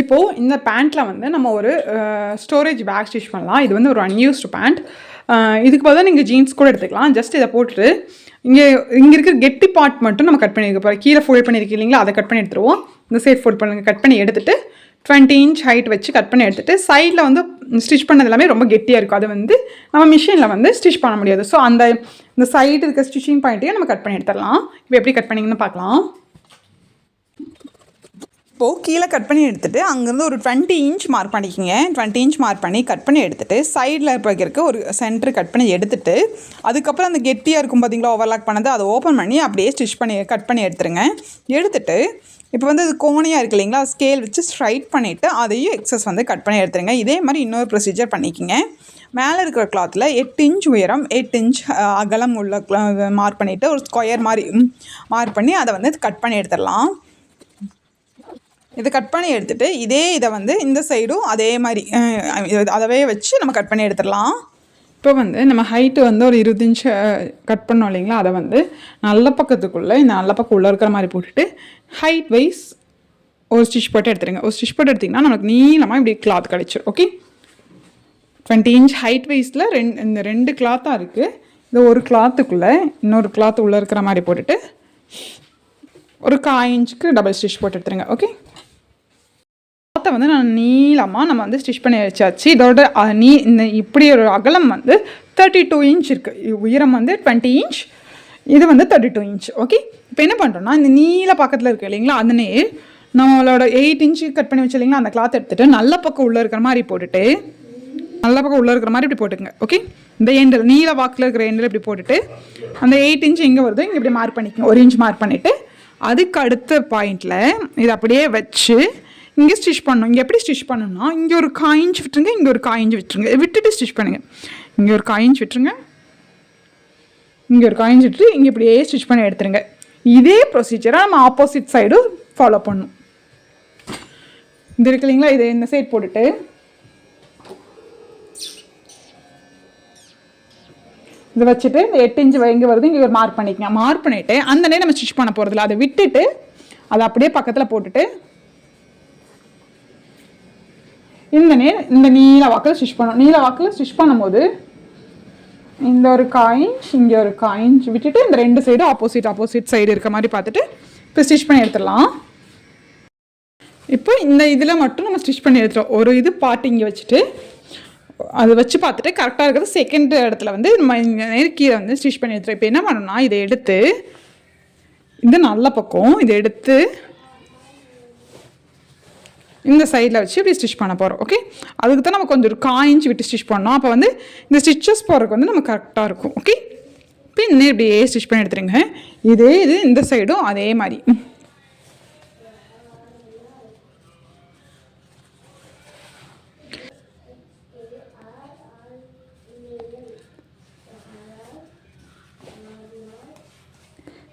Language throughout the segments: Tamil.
இப்போது இந்த பேண்ட்டில் வந்து நம்ம ஒரு ஸ்டோரேஜ் பேக் ஸ்டிச் பண்ணலாம். இது வந்து ஒரு அன்யூஸ்டு பேண்ட் இதுக்கு பதிலாக நீங்கள் ஜீன்ஸ் கூட எடுத்துக்கலாம். ஜஸ்ட் இதை போட்டுட்டு இங்கே இங்கே இருக்கிற கெட்டி பார்ட் மட்டும் நம்ம கட் பண்ணியிருக்க போகிறோம் கீழே ஃபோல்ட் பண்ணியிருக்கீங்க இல்லைங்களா அதை கட் பண்ணி எடுத்துருவோம். இந்த சைட் ஃபோல்ட் பண்ணுங்க கட் பண்ணி எடுத்துட்டு டுவெண்ட்டி இன்ச் ஹைட் வச்சு கட் பண்ணி எடுத்துட்டு சைடில் வந்து ஸ்டிச் பண்ணது எல்லாமே ரொம்ப கெட்டியாக இருக்கும். அது வந்து நம்ம மிஷினில் வந்து ஸ்டிச் பண்ண முடியாது. ஸோ அந்த இந்த சைடு இருக்க ஸ்டிச்சிங் பாயிண்ட்டையும் நம்ம கட் பண்ணி எடுத்துடலாம். இப்போ எப்படி கட் பண்ணிங்கன்னு பார்க்கலாம். இப்போது கீழே கட் பண்ணி எடுத்துகிட்டு அங்கேருந்து ஒரு டுவெண்ட்டி இன்ச் மார்க் பண்ணிக்கோங்க. டுவெண்ட்டி இன்ச் மார்க் பண்ணி கட் பண்ணி எடுத்துகிட்டு சைடில் வைக்கிறதுக்கு ஒரு சென்டர் கட் பண்ணி எடுத்துகிட்டு அதுக்கப்புறம் அந்த கெட்டியாக இருக்கும் பார்த்தீங்களா ஓவர்லாக் பண்ணது அதை ஓப்பன் பண்ணி அப்படியே ஸ்டிச் பண்ணி கட் பண்ணி எடுத்துருங்க. எடுத்துகிட்டு இப்போ வந்து அது கோணையாக இருக்கு இல்லைங்களா ஸ்கேல் வச்சு ஸ்ட்ரைட் பண்ணிவிட்டு அதையும் எக்ஸஸ் வந்து கட் பண்ணி எடுத்துருங்க. இதே மாதிரி இன்னொரு ப்ரொசீஜர் பண்ணிக்கோங்க. மேலே இருக்கிற கிளாத்தில் எட்டு இன்ச் உயரம் எட்டு இன்ச் அகலம் உள்ள மார்க் பண்ணிவிட்டு ஒரு ஸ்கொயர் மாதிரி மார்க் பண்ணி அதை வந்து கட் பண்ணி எடுத்துடலாம். இதை கட் பண்ணி எடுத்துகிட்டு இதே இதை வந்து இந்த சைடும் அதே மாதிரி அதவே வச்சு நம்ம கட் பண்ணி எடுத்துடலாம். இப்போ வந்து நம்ம ஹைட்டு வந்து ஒரு இருபது இன்ச்சு கட் பண்ணோம் இல்லைங்களா? அதை வந்து நல்ல பக்கத்துக்குள்ளே இந்த நல்ல பக்கம் உள்ளே இருக்கிற மாதிரி போட்டுட்டு ஹைட் வைஸ் ஒரு ஸ்டிச் போட்டு எடுத்துருங்க. ஒரு ஸ்டிச் போட்டு எடுத்திங்கன்னா நமக்கு நீளமாக இப்படி கிளாத் கிடச்சிரும் ஓகே டுவெண்ட்டி இன்ச் ஹைட் வைஸில் ரெண்டு இந்த ரெண்டு கிளாத்தாக இருக்குது இந்த ஒரு கிளாத்துக்குள்ளே இன்னொரு கிளாத் உள்ளே இருக்கிற மாதிரி போட்டுட்டு ஒரு காய் இன்ச்சுக்கு டபுள் ஸ்டிச் போட்டு எடுத்துருங்க ஓகே வந்து நான் நீளமாக நம்ம வந்து ஸ்டிச் பண்ணி வச்சாச்சு. இதோட நீ இந்த இப்படி ஒரு அகலம் வந்து தேர்ட்டி டூ இன்ச் இருக்குது உயரம் வந்து டுவெண்ட்டி இன்ச் இது வந்து தேர்ட்டி டூ இன்ச் ஓகே இப்போ என்ன பண்ணுறோன்னா இந்த நீல பக்கத்தில் இருக்குது இல்லைங்களா அதனே நம்மளோட எயிட் இன்ச்சு கட் பண்ணி வச்சு இல்லைங்களா அந்த கிளாத் எடுத்துகிட்டு நல்ல பக்கம் உள்ளே இருக்கிற மாதிரி போட்டுட்டு நல்ல பக்கம் உள்ளே இருக்கிற மாதிரி இப்படி போட்டுங்க ஓகே இந்த எண்டில் நீல வாக்கில் இருக்கிற எண்டில் இப்படி போட்டுட்டு அந்த எயிட் இன்ச் எங்கே வருதோ இங்கே இப்படி மார்க் பண்ணிக்கோங்க. ஒரு இன்ச் மார்க் பண்ணிவிட்டு அதுக்கு அடுத்த பாயிண்டில் இதை அப்படியே வச்சு இங்கே ஸ்டிச் பண்ணணும் இங்கே எப்படி ஸ்டிச் பண்ணணும்னா இங்கே ஒரு காயிஞ்சு விட்டுருங்க இங்கே ஒரு காயிஞ்சு விட்டுருங்க. விட்டுட்டு ஸ்டிச் பண்ணுங்கள் இங்கே ஒரு காயிஞ்சு விட்டுருங்க. இங்கே ஒரு காயிஞ்சு விட்டுட்டு இங்கே இப்படியே ஸ்டிச் பண்ணி எடுத்துருங்க. இதே ப்ரொசீஜரை நம்ம ஆப்போசிட் சைடும் ஃபாலோ பண்ணணும் இது இருக்கு இல்லைங்களா? இதை இந்த சைட் போட்டுட்டு. இதை வச்சுட்டு இந்த எட்டு இன்ச்சு எங்கே வருது இங்கே மார்க் பண்ணிக்கங்க. மார்க் பண்ணிவிட்டு அந்த நேரம் நம்ம ஸ்டிச் பண்ண போகிறதில்ல அதை விட்டுட்டு அதை அப்படியே பக்கத்தில் போட்டுட்டு இந்த நே இந்த நீல வாக்கில் ஸ்டிச் பண்ணணும் நீல வாக்கில் ஸ்டிச் பண்ணும்போது இந்த ஒரு காயின்ச் இங்கே ஒரு காயின்ச் விட்டுட்டு இந்த ரெண்டு சைடு ஆப்போசிட் ஆப்போசிட் சைடு இருக்க மாதிரி பார்த்துட்டு இப்போ ஸ்டிச் பண்ணி எடுத்துடலாம். இப்போ இந்த இதில் மட்டும் நம்ம ஸ்டிச் பண்ணி எடுத்துகிறோம் ஒரு இது பாட்டு இங்கே வச்சுட்டு அதை வச்சு பார்த்துட்டு கரெக்டாக இருக்கிறது செகண்ட் இடத்துல வந்து நம்ம இங்கே கீழே வந்து ஸ்டிச் பண்ணி எடுத்துகிறோம் இப்போ என்ன பண்ணணும்னா இதை எடுத்து இது நல்ல பக்கம் இதை எடுத்து இந்த சைடில் வச்சு இப்படி ஸ்டிச் பண்ண போகிறோம் ஓகே அதுக்கு தான் நம்ம கொஞ்சம் ஒரு காயின்ச்சு விட்டு ஸ்டிச் பண்ணோம். அப்போ வந்து இந்த ஸ்டிச்சஸ் போகிறதுக்கு வந்து நம்ம கரெக்டாக இருக்கும் ஓகே பின் இப்படியே ஸ்டிச் பண்ணி எடுத்துருங்க. இதே இது இந்த சைடும் அதே மாதிரி.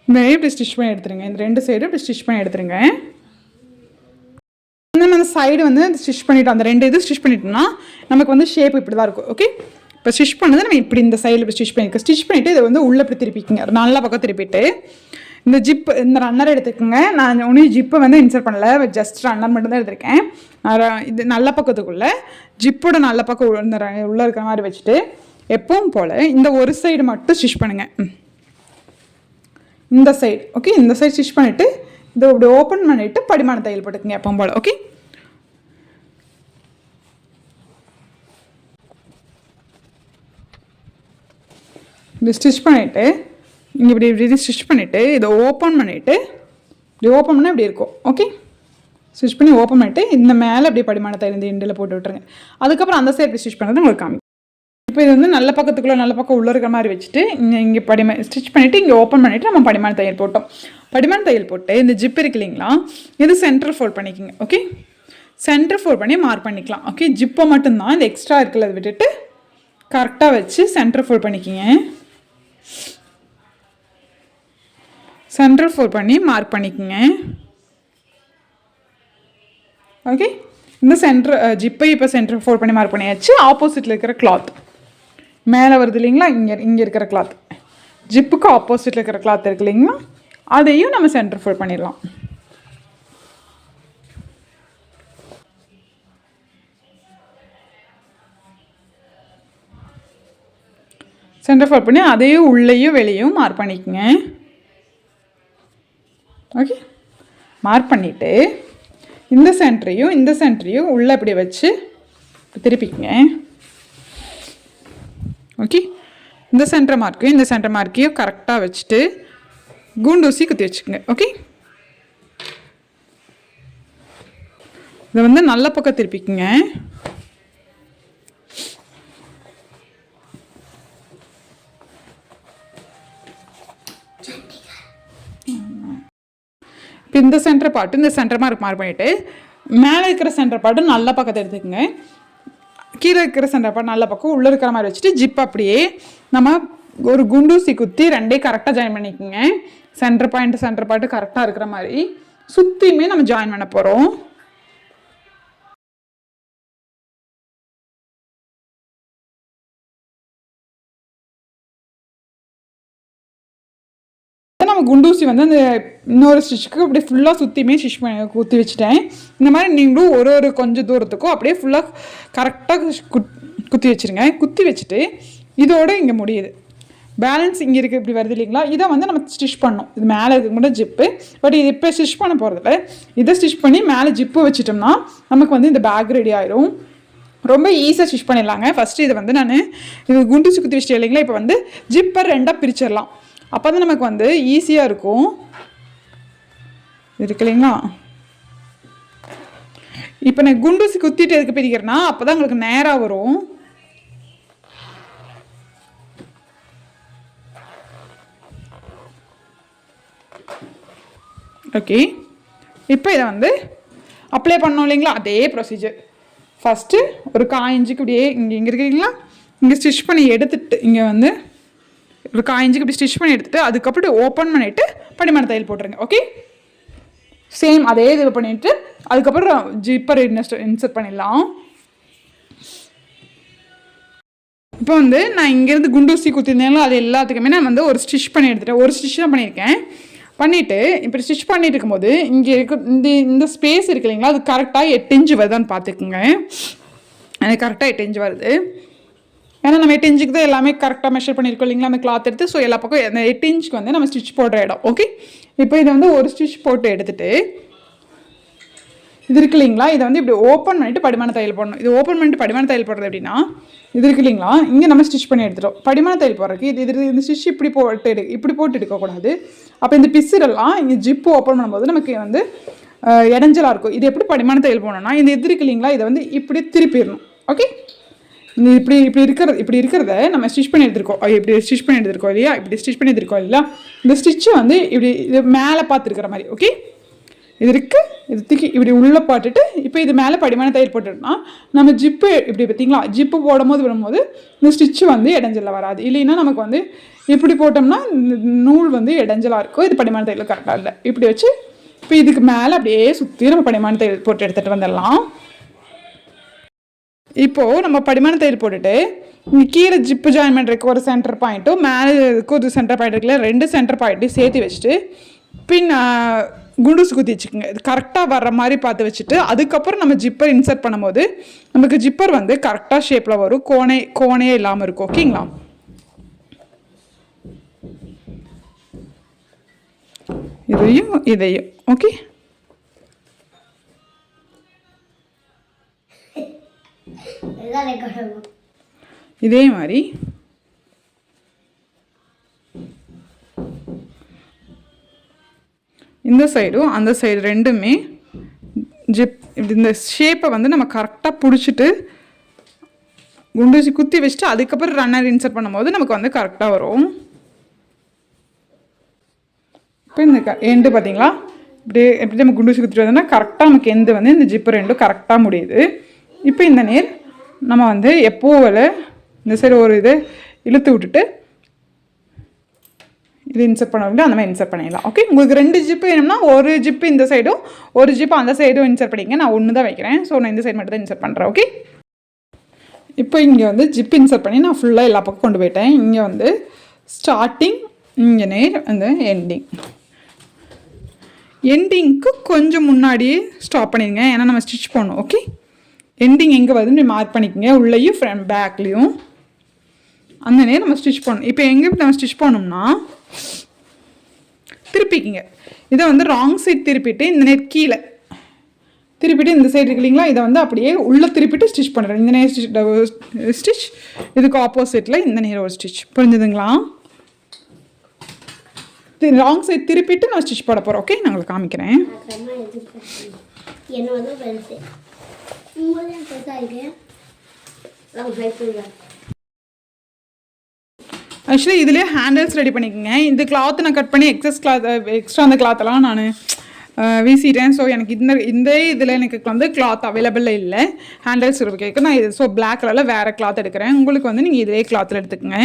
இந்த இப்படி ஸ்டிச் பண்ணி எடுத்துருங்க. இந்த ரெண்டு சைடும் இப்படி ஸ்டிச் பண்ணி எடுத்துருங்க. இன்னும் அந்த சைடு வந்து ஸ்டிச் பண்ணிட்டோம் அந்த ரெண்டு இது ஸ்டிச் பண்ணிட்டோம்னா நமக்கு வந்து ஷேப் இப்படி தான் இருக்கும் ஓகே இப்போ ஸ்டிச் பண்ணது நம்ம இப்படி இந்த சைடில் இப்படி ஸ்டிச் பண்ணியிருக்கோம் ஸ்டிச் பண்ணிவிட்டு இதை வந்து உள்ளே இப்படி திருப்பிக்கிங்க. நல்ல பக்கம் திருப்பிட்டு இந்த ஜிப் இந்த ரன்னர் எடுத்துக்கோங்க. நான் ஒன்றும் ஜிப்பை வந்து இன்சர்ட் பண்ணல ஜஸ்ட் ரன்னர் மட்டும் தான் எடுத்திருக்கேன் இது நல்ல பக்கத்துக்குள்ளே ஜிப்போட நல்ல பக்கம் இந்த உள்ளே இருக்கிற மாதிரி வச்சுட்டு எப்பவும் போல் இந்த ஒரு சைடு மட்டும் ஸ்டிச் பண்ணுங்கள் இந்த சைடு ஓகே இந்த சைடு ஸ்டிச் பண்ணிவிட்டு இதை இப்படி ஓப்பன் பண்ணிவிட்டு படிமான தையல் போட்டுக்குங்க எப்பவும் போல் ஓகே இப்படி ஸ்டிச் பண்ணிவிட்டு இங்கே இப்படி இப்படி ஸ்டிச் பண்ணிவிட்டு இதை ஓப்பன் பண்ணிவிட்டு இப்படி ஓப்பன் பண்ணால் இப்படி இருக்கும் ஓகே ஸ்டிச் பண்ணி ஓப்பன் பண்ணிவிட்டு இந்த மேலே அப்படியே படிமான தையல் எண்டில் போட்டு விட்டுருங்க. அதுக்கப்புறம் அந்த சைடு ஸ்டிச் பண்ணுறது உங்களுக்கு காமி இப்போ இது வந்து நல்ல பக்கத்துக்குள்ளே நல்ல பக்கம் உள்ளே இருக்கிற மாதிரி வச்சுட்டு இங்கே இங்கே படிமா ஸ்டிச் பண்ணிவிட்டு இங்கே ஓப்பன் பண்ணிவிட்டு நம்ம படிமான தையல் போட்டோம். படிமான தையல் போட்டு இந்த ஜிப் இருக்கு இல்லைங்களா இது சென்டர் ஃபோல்ட் பண்ணிக்கோங்க ஓகே சென்டர் ஃபோல்ட் பண்ணி மார்க் பண்ணிக்கலாம் ஓகே ஜிப்பை மட்டும்தான் இந்த எக்ஸ்ட்ரா இருக்கிறத விட்டுட்டு கரெக்டாக வச்சு சென்டர் ஃபோல்ட் பண்ணிக்கிங்க. சென்டர் ஃபோர் பண்ணி மார்க் பண்ணிக்கோங்க. ஓகே இந்த சென்டர் ஜிப்பை இப்போ சென்டர் ஃபோர் பண்ணி மார்க் பண்ணியாச்சு. ஆப்போசிட்டில் இருக்கிற கிளாத் மேலே வருது இல்லைங்களா? இங்கே இங்கே இருக்கிற கிளாத் ஜிப்புக்கு ஆப்போசிட்டில் இருக்கிற கிளாத் இருக்கு இல்லைங்களா? அதையும் நம்ம சென்டர் ஃபோர் பண்ணிடலாம். சென்டர் ஃபால் பண்ணி அதையும் உள்ளேயும் வெளியும் மார்க் பண்ணிக்கோங்க. ஓகே மார்க் பண்ணிவிட்டு இந்த சென்டரையும் இந்த சென்டரையும் உள்ளே இப்படி வச்சு திருப்பிக்கங்க. ஓகே இந்த சென்டர் மார்க்கையும் இந்த சென்டர் மார்க்கையும் கரெக்டாக வச்சுட்டு குண்டூசி குத்தி வச்சுக்கோங்க. ஓகே இதை வந்து நல்ல பக்கம் திருப்பிக்குங்க. பாட்டு இந்த சென்டர் மார்க் மார்க் பண்ணிவிட்டு மேலே இருக்கிற சென்டர் பாட்டு நல்ல பக்கத்தை எடுத்துக்கோங்க. கீழே இருக்கிற சென்டர் பாட்டு நல்ல பக்கம் உள்ளே இருக்கிற மாதிரி வச்சுட்டு ஜிப் அப்படியே நம்ம ஒரு குண்டூசி குத்தி ரெண்டே கரெக்டாக ஜாயின் பண்ணிக்கோங்க. சென்டர் பாயிண்ட் சென்டர் பாட்டு கரெக்டாக இருக்கிற மாதிரி. சுற்றியுமே நம்ம ஜாயின் பண்ண போகிறோம் குண்டூசி வந்து அந்த இன்னொரு ஸ்டிச்சுக்கு அப்படியே ஃபுல்லாக சுற்றியுமே ஸ்டிச் பண்ணி குத்தி வச்சுட்டேன். இந்த மாதிரி நீங்களும் ஒரு ஒரு கொஞ்சம் தூரத்துக்கும் அப்படியே ஃபுல்லாக கரெக்டாக குத்தி வச்சுருங்க. குத்தி வச்சுட்டு இதோட இங்கே முடியுது. பேலன்ஸ் இங்கே இருக்குது இப்படி வருது இல்லைங்களா? இதை வந்து நம்ம ஸ்டிச் பண்ணோம் இது மேலே இருக்க கூட ஜிப்பு பட் இது இப்போ ஸ்டிச் பண்ண போகிறதில்ல இதை ஸ்டிச் பண்ணி மேலே ஜிப்பு வச்சுட்டோம்னா நமக்கு வந்து இந்த பேக் ரெடி ஆயிரும். ரொம்ப ஈஸியாக ஸ்டிச் பண்ணிடலாங்க. ஃபஸ்ட்டு இதை வந்து நான் இது குண்டு குத்தி வச்சுட்டேன் இல்லைங்களா? இப்போ வந்து ஜிப்பை ரெண்டாக பிரிச்சிடலாம். அப்போ தான் நமக்கு வந்து ஈஸியாக இருக்கும். இருக்கு இல்லைங்களா? இப்போ நான் குண்டூசி குத்திட்டு எதுக்கு பிரிக்கிறேன்னா அப்போ தான் உங்களுக்கு நேராக வரும். ஓகே இப்போ இதை வந்து அப்ளை பண்ணோம் இல்லைங்களா? அதே ப்ரொசீஜர் ஃபஸ்ட்டு ஒரு காய் இஞ்சிக்கு இப்படியே இங்கே இங்கே இருக்கிறீங்களா இங்கே ஸ்டிச் பண்ணி எடுத்துட்டு இங்கே வந்து ஒரு காய் இப்படி ஸ்டிச் பண்ணி எடுத்துட்டு அதுக்கப்புறம் ஓப்பன் பண்ணிவிட்டு படிமான தையல் போட்டுருங்க ஓகே சேம் அதே இது பண்ணிவிட்டு அதுக்கப்புறம் ஜிப்பர் இன்ஸ்ட் இன்சர்ட் பண்ணிடலாம். இப்போ வந்து நான் இங்கேருந்து குண்டூசி குத்திருந்தேங்களோ அது எல்லாத்துக்குமே நான் வந்து ஒரு ஸ்டிச் பண்ணி எடுத்துட்டேன். ஒரு ஸ்டிச் தான் பண்ணியிருக்கேன். பண்ணிவிட்டு இப்போ ஸ்டிச் பண்ணிட்டு இருக்கும்போது இங்கே இருக்க இந்த இந்த ஸ்பேஸ் இருக்கு இல்லைங்களா அது கரெக்டாக எட்டு இன்ச்சு வருதான்னு பார்த்துக்குங்க. எனக்கு கரெக்டாக எட்டு இன்ச்சு வருது. ஏன்னா நம்ம எட்டு இன்ச்சுக்கு தான் எல்லாமே கரெக்டாக மெஷர் பண்ணியிருக்கோம் இல்லைங்களா அந்த கிளாத் எடுத்து. ஸோ எல்லா பக்கம் அந்த எட்டு இன்ச்சுக்கு வந்து நம்ம ஸ்டிச் போடுற இடம் ஓகே இப்போ இதை வந்து ஒரு ஸ்டிச் போட்டு எடுத்துட்டு இது இருக்கு இல்லைங்களா இதை வந்து இப்படி ஓப்பன் பண்ணிட்டு படிமான தையல் போடணும். இது ஓப்பன் பண்ணிட்டு படிமான தையல் போடுறது எப்படின்னா இது இருக்கு இல்லைங்களா இங்கே நம்ம ஸ்டிச் பண்ணி எடுத்துட்டோம். படிமான தையல் போடுறதுக்கு இது இது இந்த ஸ்டிச் இப்படி போட்டு எடு இப்படி போட்டு எடுக்கக்கூடாது. அப்போ இந்த பிசுரெல்லாம் இங்கே ஜிப்பு ஓப்பன் பண்ணும்போது நமக்கு வந்து இடைஞ்சலாக இருக்கும். இது எப்படி படிமான தையல் போடணும்னா இந்த இது இருக்கு இல்லைங்களா இதை வந்து இப்படி திருப்பிடணும் ஓகே இப்படி இப்படி இருக்கிறது இப்படி இருக்கிறத நம்ம ஸ்டிச் பண்ணி எடுத்துருக்கோம். இப்படி ஸ்டிச் பண்ணி எடுத்துருக்கோம் இல்லையா? இப்படி ஸ்டிச் பண்ணி எடுத்துருக்கோம் இல்லையா? இந்த ஸ்டிச்சு வந்து இப்படி இது மேலே பார்த்துருக்கிற மாதிரி ஓகே இது இருக்குது இது தூக்கி இப்படி உள்ளே போட்டுட்டு இப்போ இது மேலே படிமான தயிர் போட்டுட்டோம்னா நம்ம ஜிப்பு இப்படி பார்த்தீங்களா? ஜிப்பு போடும்போது விடும்போது இந்த ஸ்டிச்சு வந்து இடைஞ்சலில் வராது. இல்லைன்னா நமக்கு வந்து இப்படி போட்டோம்னா இந்த நூல் வந்து இடைஞ்சலாக இருக்கும். இது படிமான தயிரில் கரெக்டாக இல்லை. இப்படி வச்சு இப்போ இதுக்கு மேலே அப்படியே சுற்றி நம்ம படிமான தயிர் போட்டு எடுத்துகிட்டு வந்துடலாம். இப்போது நம்ம படிமான தையல் போட்டுட்டு கீழே ஜிப்பு ஜாயின் பண்ணுறதுக்கு ஒரு சென்டர் பாயிண்ட்டும் மேலே இதுக்கு ஒரு சென்டர் பாயிண்ட் இருக்குல்ல ரெண்டு சென்டர் பாயிண்ட்டையும் சேர்த்து வச்சுட்டு பின் ஆஹ், குத்தி வச்சுக்கோங்க. இது கரெக்டாக வர்ற மாதிரி பார்த்து வச்சுட்டு அதுக்கப்புறம் நம்ம ஜிப்பர் இன்சர்ட் பண்ணும்போது நமக்கு ஜிப்பர் வந்து கரெக்டாக ஷேப்பில் வரும். கோணே கோணையே இல்லாமல் இருக்கும். ஓகேங்களா இதையும் இதையும். ஓகே இதே மாதிரி இந்த சைடும் அந்த சைடு ரெண்டுமே ஜிப் இப்படி இந்த ஷேப்பை வந்து நம்ம கரெக்டாக பிடிச்சிட்டு குண்டூசி குத்தி வச்சுட்டு அதுக்கப்புறம் ரன்னர் இன்சர்ட் பண்ணும்போது நமக்கு வந்து கரெக்டாக வரும். இப்போ இந்த க எண்டு பார்த்தீங்களா? இப்படியே எப்படி நம்ம குண்டூசி குத்திட்டு வந்தோம்னா கரெக்டாக நமக்கு எந்த வந்து இந்த ஜிப்பு ரெண்டும் கரெக்டாக முடியுது. இப்போ இந்த நேர் நம்ம வந்து எப்போவில் இந்த சைடு ஒரு இது இழுத்து விட்டுட்டு இது இன்சர்ட் பண்ண அந்த மாதிரி இன்சர்ட் பண்ணிடலாம். ஓகே உங்களுக்கு ரெண்டு ஜிப்பு வேணும்னா ஒரு ஜிப்பு இந்த சைடும் ஒரு ஜிப்பு அந்த சைடும் இன்சர்ட் பண்ணிங்க நான் ஒன்று தான் வைக்கிறேன். ஸோ நான் இந்த சைடு மட்டும் தான் இன்சர்ட் பண்ணுறேன் ஓகே இப்போ இங்கே வந்து ஜிப் இன்சர்ட் பண்ணி நான் ஃபுல்லாக எல்லா பக்கம் கொண்டு போயிட்டேன். இங்கே வந்து ஸ்டார்டிங் இங்கே நேர் அந்த எண்டிங் எண்டிங்க்கு கொஞ்சம் முன்னாடியே ஸ்டாப் பண்ணிடுங்க. ஏன்னா நம்ம ஸ்டிச் போடணும். ஓகே எண்டிங் எங்கே வருதுன்னு மார்க் பண்ணிக்கோங்க. உள்ளேயும் ஃப்ரண்ட் பேக்லேயும் அந்த நேரம் நம்ம ஸ்டிச் பண்ணணும். இப்போ எங்கே நம்ம ஸ்டிச் பண்ணோம்னா திருப்பிக்கிங்க. இதை வந்து ராங் சைட் திருப்பிட்டு இந்த நேர் கீழே. திருப்பிட்டு இந்த சைடு இருக்கு இல்லைங்களா? இதை வந்து அப்படியே உள்ளே திருப்பிட்டு ஸ்டிச் பண்ணுறேன் இந்த நேர் ஸ்டிச் ஸ்டிச் இதுக்கு ஆப்போசிட்டில் இந்த நேர் ஒரு ஸ்டிச் புரிஞ்சுதுங்களா? ராங் சைட் திருப்பிட்டு நான் ஸ்டிச் போட போகிறேன் ஓகே நான் உங்களுக்கு காமிக்கிறேன். அப்புறமா எதிர்பார்க்கணும் என்னோட பெருசு உங்களே ஆக்சுவலி இதுலேயே ஹேண்டில்ஸ் ரெடி பண்ணிக்கோங்க. இந்த கிளாத் நான் கட் பண்ணி எக்ஸஸ் கிளாத் எக்ஸ்ட்ரா அந்த கிளாத்தெல்லாம் நான் வீசிட்டேன். ஸோ எனக்கு இந்த இந்த இதில் எனக்கு வந்து கிளாத் அவைலபிள் இல்லை. ஹேண்டில்ஸ் கேட்க நான் இது ஸோ பிளாக் கலரில் வேறு கிளாத் எடுக்கிறேன். உங்களுக்கு வந்து நீங்கள் இதே கிளாத்தில் எடுத்துக்கோங்க.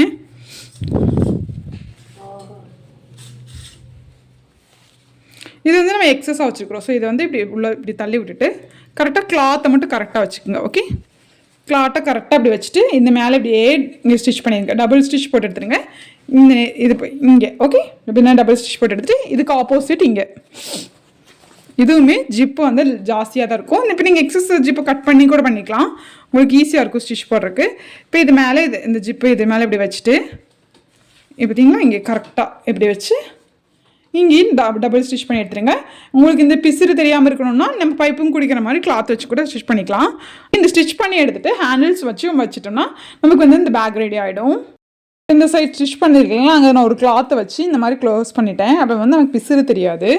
இது வந்து நம்ம எக்ஸஸாக வச்சுக்கிறோம் ஸோ இதை வந்து இப்படி உள்ள இப்படி தள்ளி விட்டுட்டு கரெக்டாக கிளாத்தை மட்டும் கரெக்டாக வச்சுக்கோங்க ஓகே கிளாட்டை கரெக்டாக அப்படி வச்சுட்டு இந்த மேலே இப்படியே இங்கே ஸ்டிச் பண்ணிடுங்க. டபுள் ஸ்டிச் போட்டு எடுத்துருங்க இந்த இது இங்கே ஓகே இப்படின்னா டபுள் ஸ்டிச் போட்டு எடுத்துட்டு இதுக்கு ஆப்போசிட் இங்கே. இதுவுமே ஜிப்பு வந்து ஜாஸ்தியாக தான் இருக்கும். இப்போ நீங்கள் எக்ஸஸ் ஜிப்பு கட் பண்ணி கூட பண்ணிக்கலாம். உங்களுக்கு ஈஸியாக இருக்கும் ஸ்டிச் போடுறதுக்கு. இப்போ இது மேலே இது இந்த ஜிப்பு இது மேலே இப்படி வச்சுட்டு இப்போ பார்த்தீங்களா இங்கே கரெக்டாக இப்படி வச்சு இங்கேயும் டபுள் ஸ்டிச் பண்ணி எடுத்துருங்க. உங்களுக்கு இந்த பிசுறு தெரியாமல் இருக்கணும்னா நம்ம பைப்பும் குடிக்கிற மாதிரி கிளாத் வச்சு கூட ஸ்டிச் பண்ணிக்கலாம். இந்த ஸ்டிச் பண்ணி எடுத்துகிட்டு ஹேண்டில்ஸ் வச்சு வச்சுட்டோம்னா நமக்கு வந்து இந்த பேக் ரெடி ஆகிடும் இந்த சைட் ஸ்டிச் பண்ணியிருக்கீங்களா அங்கே நான் ஒரு கிளாத்தை வச்சு இந்த மாதிரி க்ளோஸ் பண்ணிட்டேன். அப்போ வந்து நமக்கு பிசுறு தெரியாது.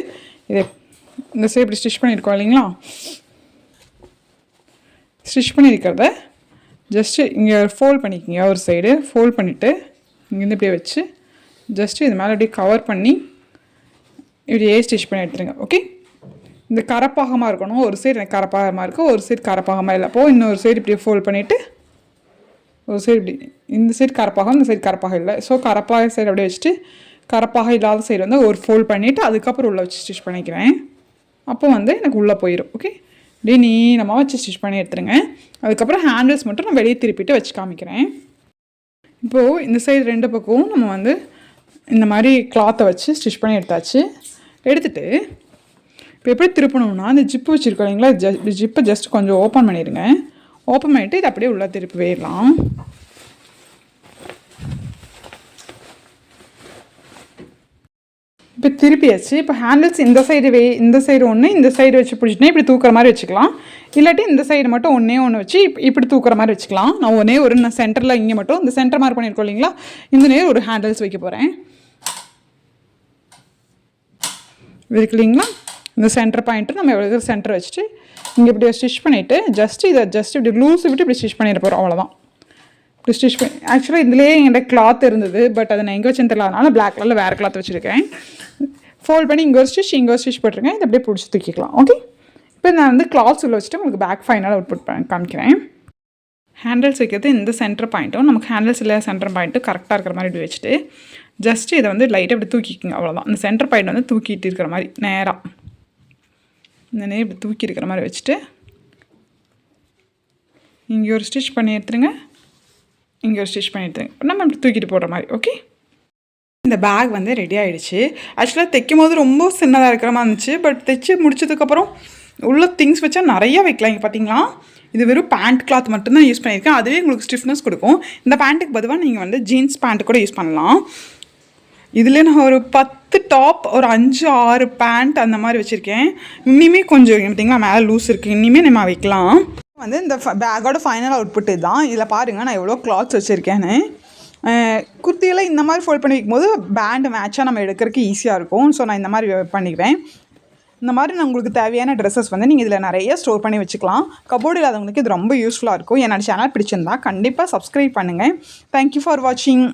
இது இந்த சைடு இப்படி ஸ்டிச் பண்ணியிருக்கோம் இல்லைங்களா? ஸ்டிச் பண்ணியிருக்கிறத ஜஸ்ட்டு இங்கே ஃபோல்ட் பண்ணிக்கோங்க. ஒரு சைடு ஃபோல்ட் பண்ணிவிட்டு இங்கேருந்து இப்படியே வச்சு ஜஸ்ட்டு இது மேலே அப்படியே கவர் பண்ணி இப்படியே ஸ்டிச் பண்ணி எடுத்துருங்க. ஓகே இந்த கரப்பாகமாக இருக்கணும். ஒரு சைடு எனக்கு கரப்பாகமாக இருக்குது ஒரு சைடு கரப்பாகமாக இல்லை. அப்போது இன்னொரு சைடு இப்படி ஃபோல்ட் பண்ணிவிட்டு ஒரு சைடு இப்படி இந்த சைடு கரப்பாகம் இந்த சைடு கரப்பாக இல்லை. ஸோ கரப்பாக சைடு அப்படியே வச்சுட்டு கரப்பாக இல்லாத சைடு வந்து ஒரு ஃபோல்ட் பண்ணிவிட்டு அதுக்கப்புறம் உள்ளே வச்சு ஸ்டிச் பண்ணிக்கிறேன். அப்போ வந்து எனக்கு உள்ளே போயிடும் ஓகே இப்படி நீளமாக வச்சு ஸ்டிச் பண்ணி எடுத்துருங்க. அதுக்கப்புறம் ஹேண்டில்ஸ் மட்டும் நான் வெளியே திருப்பிட்டு வச்சு காமிக்கிறேன். இப்போது இந்த சைடு ரெண்டு பக்கமும் நம்ம வந்து இந்த மாதிரி கிளாத்தை வச்சு ஸ்டிச் பண்ணி எடுத்தாச்சு. எடுத்துகிட்டு இப்போ எப்படி திருப்பணும்னா அந்த ஜிப்பு வச்சுருக்கோம் இல்லைங்களா? ஜ ஜிப்பை ஜஸ்ட் கொஞ்சம் ஓப்பன் பண்ணிடுங்க. ஓப்பன் பண்ணிவிட்டு இதை அப்படியே உள்ளே திருப்பி போயிடலாம் இப்போ திருப்பியாச்சு. இப்போ ஹேண்டில்ஸ் இந்த சைடு வே இந்த சைடு ஒன்று இந்த சைடு வச்சு பிடிச்சிட்டே இப்படி தூக்குற மாதிரி வச்சுக்கலாம். இல்லாட்டி இந்த சைடு மட்டும் ஒன்றே ஒன்று வச்சு இப் இப்படி தூக்குற மாதிரி வச்சுக்கலாம். நான் ஒன்றே ஒரு நான் சென்டரில் இங்கே மட்டும் இந்த சென்டர் மாதிரி பண்ணியிருக்கோம் இல்லைங்களா? இந்த நேரம் ஒரு ஹேண்டில்ஸ் வைக்க போகிறேன் இருக்கு இல்லைங்களா இந்த சென்டர் பாயிண்ட்டு நம்ம எவ்வளோ சென்டர் வச்சுட்டு இங்கே இப்படி ஸ்டிச் பண்ணிவிட்டு ஜஸ்ட் இதை ஜஸ்ட் இப்படி லூஸ் விட்டு இப்படி ஸ்டிச் பண்ணிட்டு போகிறோம் அவ்வளோதான் இப்படி ஸ்டிச் பண்ணி ஆக்சுவலாக இதுலேயே என்கிட்ட கிளாத் இருந்தது பட் அதை நான் எங்கே வச்சேன்னு தெரியலனால பிளாக் கலரில் வேறு கிளாத் வச்சுருக்கேன். ஃபோல்ட் பண்ணி இங்கே ஒரு ஸ்டிச் இங்கே ஒரு ஸ்டிச் போட்டிருக்கேன். இதை அப்படியே பிடிச்சி தூக்கிக்கலாம் ஓகே இப்போ நான் வந்து கிளாத்ஸ் உள்ள வச்சுட்டு உங்களுக்கு பேக் ஃபைனல் அவுட்புட் புட் காமிக்கிறேன். ஹேண்டில்ஸ் வைக்கிறது இந்த சென்டர் பாயிண்ட்டும் நமக்கு ஹேண்டில்ஸ் இல்லை சென்டர் பாயிண்ட்டும் கரெக்டாக இருக்கிற மாதிரி இப்படி வச்சுட்டு ஜஸ்ட் இதை வந்து லைட்டாக இப்படி தூக்கிக்கோங்க அவ்வளோதான் இந்த சென்டர் பாயிண்ட் வந்து தூக்கிட்டு இருக்கிற மாதிரி நேராக இந்த நேரம் இப்படி தூக்கி இருக்கிற மாதிரி வச்சுட்டு இங்கே ஒரு ஸ்டிச் பண்ணி எடுத்துருங்க. இங்கே ஒரு ஸ்டிச் பண்ணி எடுத்துருங்க. நம்ம இப்படி தூக்கிட்டு போடுற மாதிரி ஓகே இந்த பேக் வந்து ரெடி ஆகிடுச்சு ஆக்சுவலாக தைக்கும் போது ரொம்ப சின்னதாக இருக்கிற மாதிரி இருந்துச்சு. பட் தைச்சு முடிச்சதுக்கப்புறம் உள்ள திங்ஸ் வச்சா நிறைய வைக்கலாம். இங்கே பார்த்தீங்களா இது வெறும் பேண்ட் கிளாத் மட்டும்தான் யூஸ் பண்ணியிருக்கேன். அதுவே உங்களுக்கு ஸ்டிஃப்னஸ் கொடுக்கும். இந்த பேண்ட்டுக்கு பதிவாக நீங்கள் வந்து ஜீன்ஸ் பேண்ட் கூட யூஸ் பண்ணலாம். இதில் நான் ஒரு பத்து டாப் ஒரு அஞ்சு ஆறு பேண்ட் அந்த மாதிரி வச்சுருக்கேன். இனிமேல் கொஞ்சம் பார்த்தீங்களா? மேலே லூஸ் இருக்குது இனிமேல் நம்ம வைக்கலாம். வந்து இந்த பேக்கோட ஃபைனல் அவுட்புட்டு இதுதான். இதில் பாருங்கள் நான் எவ்வளோ கிளாத்ஸ் வச்சுருக்கேன்னு. குர்த்தியெல்லாம் இந்த மாதிரி ஃபோல்ட் பண்ணி வைக்கும்போது பேண்டு மேட்சாக நம்ம எடுக்கிறதுக்கு ஈஸியாக இருக்கும். ஸோ நான் இந்த மாதிரி பண்ணிக்கிறேன் இந்த மாதிரி நான் உங்களுக்கு தேவையான ட்ரெஸ்ஸஸ் வந்து நீங்கள் இதில் நிறைய ஸ்டோர் பண்ணி வச்சுக்கலாம். கபோர்டு இல்லாதவங்களுக்கு இது ரொம்ப யூஸ்ஃபுல்லாக இருக்கும். என்னோடய சேனல் பிடிச்சிருந்தா கண்டிப்பாக சப்ஸ்கிரைப் பண்ணுங்கள் தேங்க்யூ ஃபார் வாட்சிங்